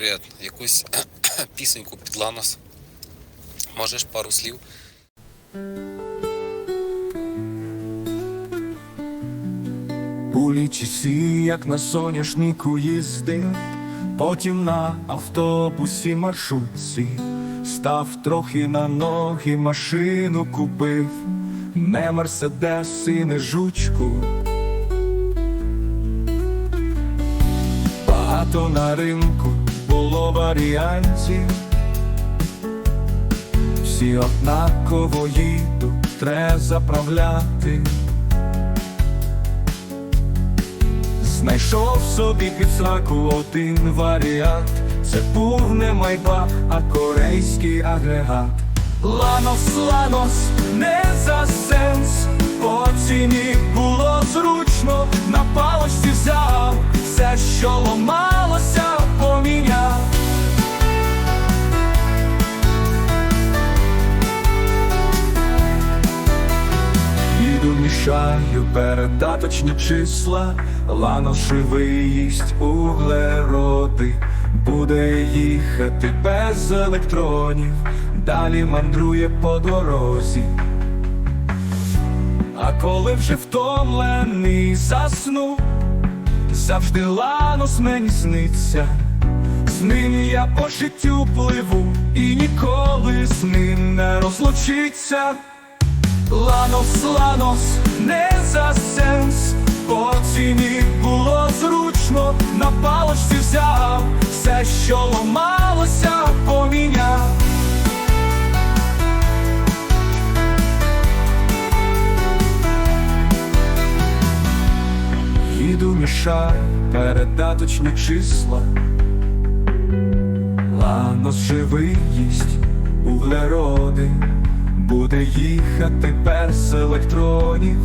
привіт. Якусь пісеньку під ланос. Можеш пару слів? У лічісі, як на соняшнику їздив, потім на автобусі маршрутці, став трохи на ноги, машину купив, не мерседес і не жучку. Багато на ринку було варіантів, всі однаково їдуть, треба заправляти. Знайшов собі під сраку один варіант. Це був не майба, а корейський агрегат. Ланос, ланос, не за сенс. Їду передаточні числа, лано живий їсть углероди, буде їхати без електронів, далі мандрує по дорозі. А коли вже втомлений засну, завжди ланос мені сниться. З ним я по життю пливу і ніколи з ним не розлучиться. Ланос, ланос, не за сенс, по ціні було зручно, на палочці взяв, все, що ломалося, поміняв. Їду мішаю передаточні числа, Ланос живий їсть углероди, буде їхати без електронів,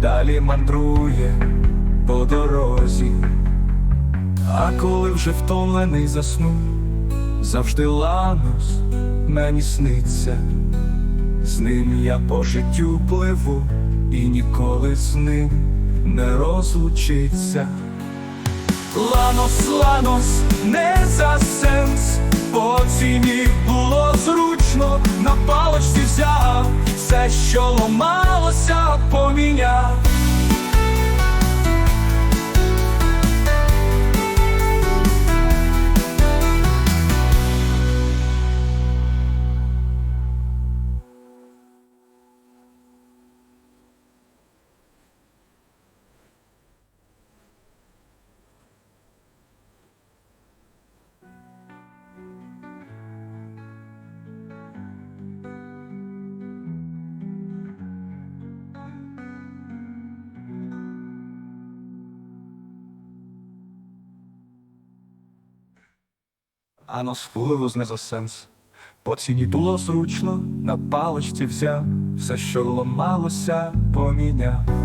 далі мандрує по дорозі. А коли вже втомлений засну, завжди ланос мені сниться, з ним я по життю пливу і ніколи з ним не розлучиться. Ланос, ланос, не за сенс, по ціні було зручно, на палочці взяв, що ломалося, поміняв. А на впливу за сенс. По ціні було зручно, на паличці взяв, все, що ламалося, поміняв.